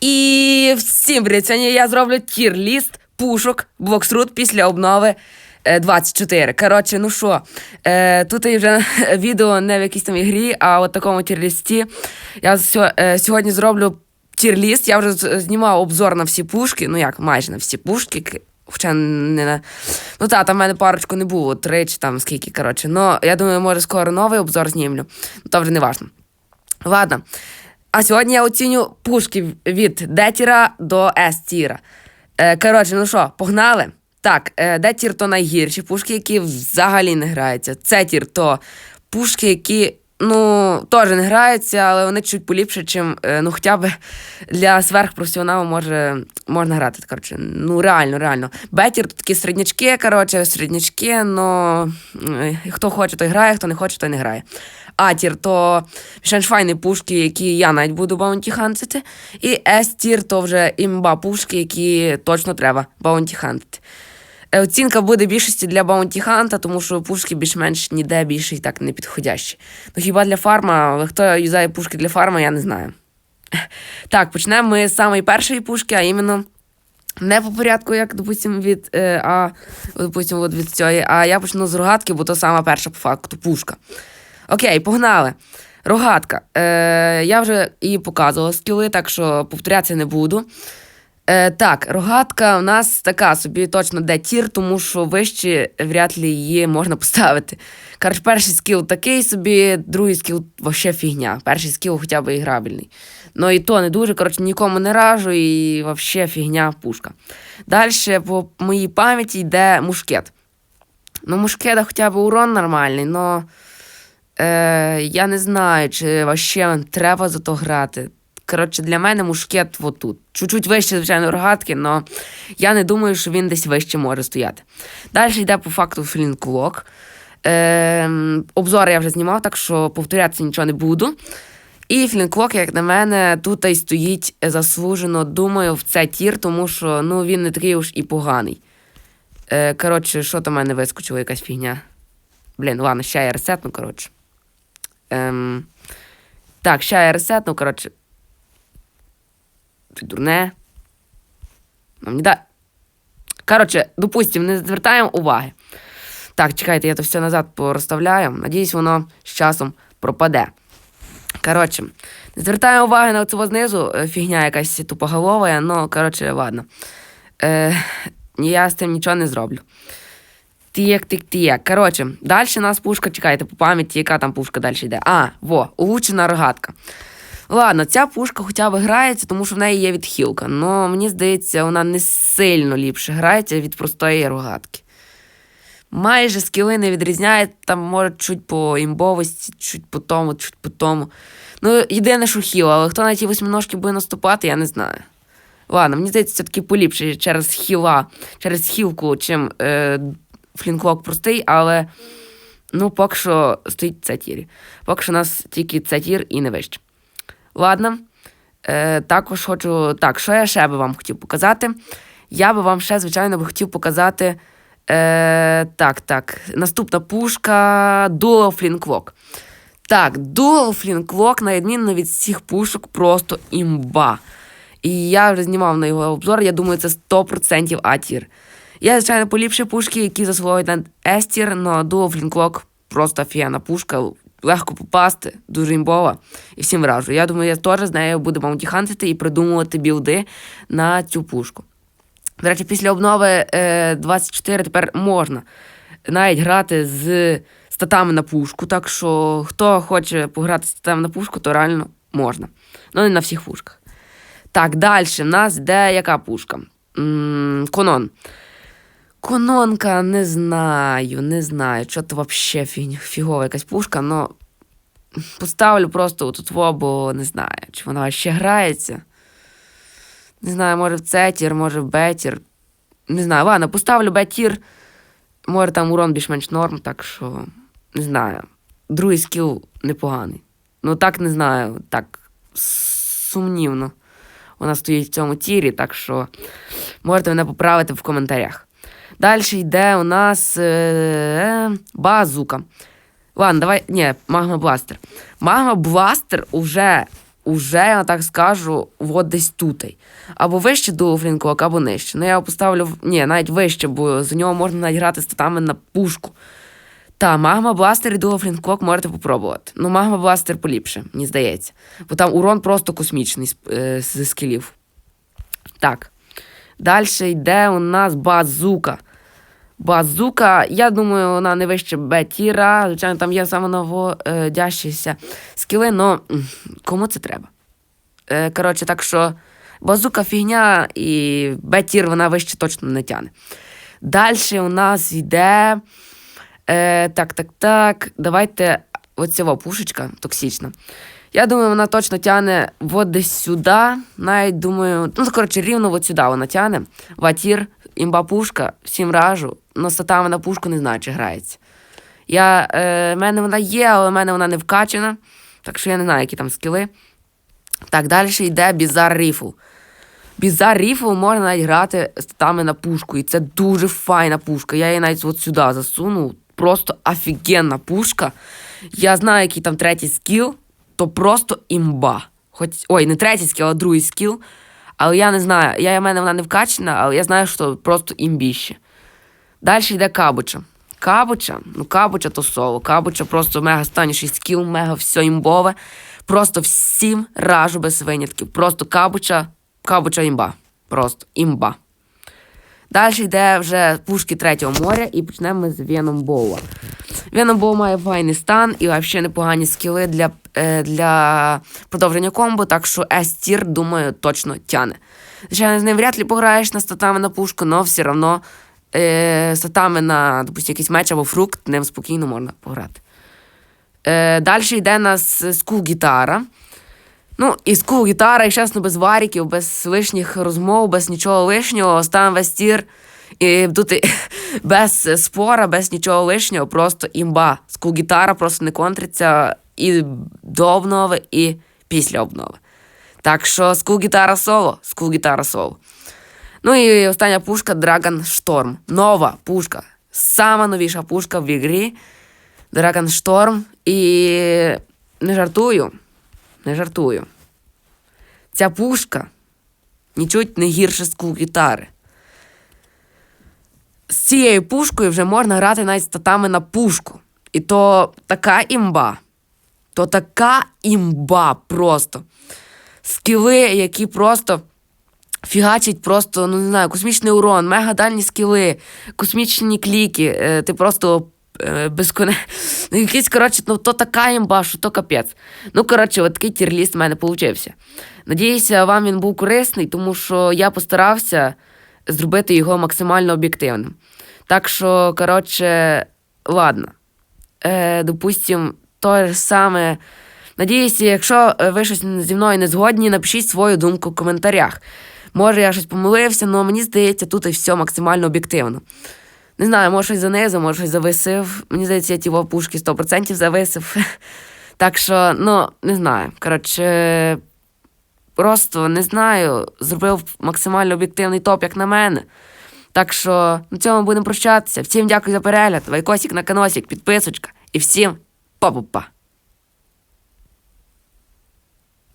І всім! Сьогодні я зроблю тір-ліст пушок Блоксрут після обнови е, 24. Коротше, ну що, е, тут і вже відео не в якійсь там ігрі, а от такому тір-лісті. Я е, сьогодні зроблю тір-ліст. Я вже знімав обзор на всі пушки, ну як, майже на всі пушки. Хоча не на. Ну та, там в мене парочку не було, три чи там скільки, коротше. Ну, я думаю, може скоро новий обзор знімлю. Ну, то вже не важно. Ладно. А сьогодні я оціню пушки від Детіра до С-тіра. Е, коротше, ну що, погнали? Так, е, Детір то найгірші пушки, які взагалі не граються. Це-тір то пушки, які. Ну, теж не граються, але вони чуть поліпше, чим, е, ну, хоча б для сверхпрофесіоналу може, можна грати. Коротше, ну, реально, реально. Бетір то такі середнячки, коротше, середнячки, ну, хто хоче, той грає, хто не хоче, той не грає. А-тір то більш пушки, які я навіть буду баунті хантити. І С-тір то вже імба пушки, які точно треба баунті хантити. Е, Оцінка буде більшості для баунті ханта, тому що пушки більш-менш ніде більше і так не підходящі. Ну хіба для фарма, хто юзає пушки для фарма, я не знаю. Так, почнемо ми з самої першої пушки, а іменно не по порядку, як, допустим, від, е, а, допустим, от від цієї, а я почну з рогатки, бо то сама перша по факту пушка. Окей, погнали. Рогатка. Е, я вже її показувала скіли, так що повторятися не буду. Е, так, рогатка у нас така собі точно де тір, тому що вище вряд ли її можна поставити. Коротше, перший скіл такий собі, другий скіл вообще фігня. Перший скіл хоча б і грабельний. Ну і то не дуже, коротше, нікому не ражу і вообще фігня пушка. Далі по моїй пам'яті йде мушкет. Ну, мушкета хоча б урон нормальний, но е, я не знаю, чи вообще треба за то грати. Коротше, для мене мушкет отут. Чуть-чуть вище, звичайно, рогатки, але я не думаю, що він десь вище може стояти. Далі йде по факту флінклок. Е, обзор я вже знімав, так що повторятися нічого не буду. І флінклок, як на мене, тут і стоїть заслужено, думаю, в це тір, тому що ну, він не такий уж і поганий. Е, коротше, що то в мене вискочило, якась фігня. Блін, ладно, ще я ресетну, коротше. Ем, так, ще я ресетну, коротше. Ти дурне. Ну, мені да... Коротше, допустим, не звертаємо уваги. Так, чекайте, я то все назад порозставляю. Надіюсь, воно з часом пропаде. Коротше, не звертаємо уваги на цього знизу, е, фігня якась тупоголова, ну, коротше, ладно. Е, я з цим нічого не зроблю. Тік, тік, тік. Коротше, далі нас пушка, чекайте, по пам'яті, яка там пушка далі йде. А, во, улучшена рогатка. Ладно, ця пушка хоча б грається, тому що в неї є відхилка. але мені здається, вона не сильно ліпше грається від простої рогатки. Майже скіли не відрізняє, там може чуть по імбовості, чуть по тому, чуть по тому. Ну, єдине, що хіл, але хто на ті восьминожки буде наступати, я не знаю. Ладно, мені здається, все-таки поліпше через хіла, через хілку, чим е, флінклок простий, але ну, поки що стоїть це тірі. Поки що у нас тільки це тір і не вище. Ладно. Е, також хочу. Так, що я ще би вам хотів показати? Я би вам ще, звичайно, би хотів показати. Е, так, так. Наступна пушка Dual Flintlock. Так, Dual Flintlock, на відмінно від всіх пушок, просто імба. І я вже знімав на його обзор, я думаю, це 100% А-тір. Є, звичайно, поліпші пушки, які заслуговують на S-тір, але Dual Flintlock просто офігенна пушка, легко попасти, дуже імбова. І всім раджу. Я думаю, я теж з нею буду маунтіхантити і придумувати білди на цю пушку. До речі, після обнови е, 24 тепер можна навіть грати з статами на пушку. Так що, хто хоче пограти з статами на пушку, то реально можна. Ну, не на всіх пушках. Так, далі в нас де яка пушка? м Конон. Кононка, не знаю, не знаю. Що то фіг, фігова якась пушка, но поставлю просто тут, бо не знаю, чи вона ще грається. Не знаю, може в це тір, може в Б-тір. Не знаю, ладно, поставлю Б-тір. Може там урон більш-менш норм, так що не знаю. Другий скіл непоганий. Ну так не знаю, так сумнівно. Вона стоїть в цьому тірі, так що можете мене поправити в коментарях. Далі йде у нас е, базука. Ладно, давай. Ні, магма бластер. Магма бластер уже уже, я так скажу, от десь тут. Або вище дуо флінкок, або нижче. Ну я поставлю ні, навіть вище, бо за нього можна навіть грати статами на пушку. Та, магма бластер і дуо флінкок можете попробувати. Ну, магма бластер поліпше, мені здається. Бо там урон просто космічний з, е, з скілів. Так. Далі йде у нас базука. Базука, я думаю, вона не вище Бетіра. Звичайно, там є самонаводящіся скіли, але кому це треба? Е, коротше, так що базука фігня і Бетір вона вище точно не тяне. Далі у нас йде. Е, так, так, так. Давайте оцього пушечка токсична. Я думаю, вона точно тягне от десь сюди. Навіть думаю, ну, коротше, рівно от сюди вона тягне. Ватір, імба пушка, всім ражу. Но статами на пушку не знаю, чи грається. Я, е, в мене вона є, але в мене вона не вкачена. Так що я не знаю, які там скіли. Так, далі йде Бізар Ріфл. Бізар Ріфл можна навіть грати статами на пушку. І це дуже файна пушка. Я її навіть от сюди засунув. Просто офігенна пушка. Я знаю, який там третій скіл, то просто імба. Хоч, ой, не третій скіл, а другий скіл. Але я не знаю. Я, в мене вона не вкачена, але я знаю, що просто імбіще. Далі йде кабуча. Кабуча, ну кабуча то соло. Кабуча просто мега станіший скіл, мега все імбове. Просто всім ражу без винятків. Просто кабуча, кабуча імба. Просто імба. Далі йде вже пушки третього моря і почнемо з Веном Боуа. Веном Боу має файний стан і взагалі непогані скіли для, е, для продовження комбо, так що S-тір, думаю, точно тяне. Звичайно, з ним вряд ли пограєш на статами на пушку, але все одно е, статами на, допустим, якийсь меч або фрукт, ним спокійно можна пограти. Е, далі йде нас скул гітара. Ну, і скул гітара, і чесно, без варіків, без лишніх розмов, без нічого лишнього, ставимо весь тір. І тут без спора, без нічого лишнього, просто імба. Скул гітара просто не контриться і до обнови, і після обнови. Так що скул гітара соло, скул гітара соло. Ну і остання пушка Dragon Storm. Нова пушка. Сама новіша пушка в ігрі. Dragon Storm. І не жартую. Не жартую. Ця пушка нічуть не гірше скул гітари. З цією пушкою вже можна грати навіть статами на пушку. І то така імба. То така імба просто. Скіли, які просто фігачать просто, ну не знаю, космічний урон, мега дальні скіли, космічні кліки. Е, ти просто е, безконе... Ну, якийсь, коротше, ну то така імба, що то капець. Ну, коротше, от такий тірліст в мене получився. Надіюся, вам він був корисний, тому що я постарався зробити його максимально об'єктивним. Так що, коротше, ладно. Е, допустим, то ж саме. Надіюся, якщо е, ви щось зі мною не згодні, напишіть свою думку в коментарях. Може, я щось помилився, але мені здається, тут і все максимально об'єктивно. Не знаю, може щось занизив, може щось зависив. Мені здається, я ті пушки 100% зависив. Так що, ну, не знаю. Коротше, просто не знаю, зробив максимально об'єктивний топ, як на мене. Так що на цьому будемо прощатися. Всім дякую за перегляд. Лайкосик на каносик, підписочка і всім па-па-па.